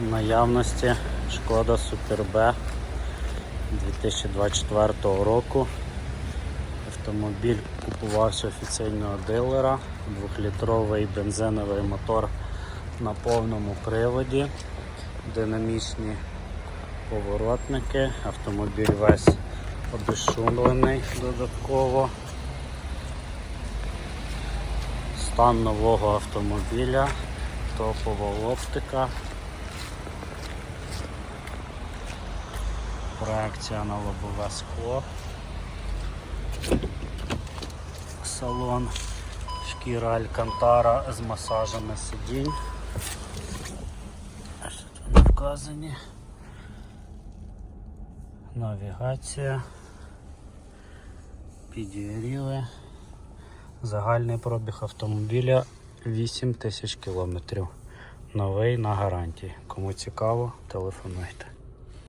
Наявності шкода Super B 2024 року. Автомобіль купувався офіційного дилера, двохлітровий бензиновий мотор на повному приводі, динамічні поворотники, автомобіль весь обезшумлений додатково. Стан нового автомобіля, топова оптика. Проекція на лобове скло. Салон, шкіра Алькантара з масажами сидінь. Що тут вказані? Навігація. Підігріви. Загальний пробіг автомобіля 8 тисяч кілометрів. Новий на гарантії. Кому цікаво, телефонуйте.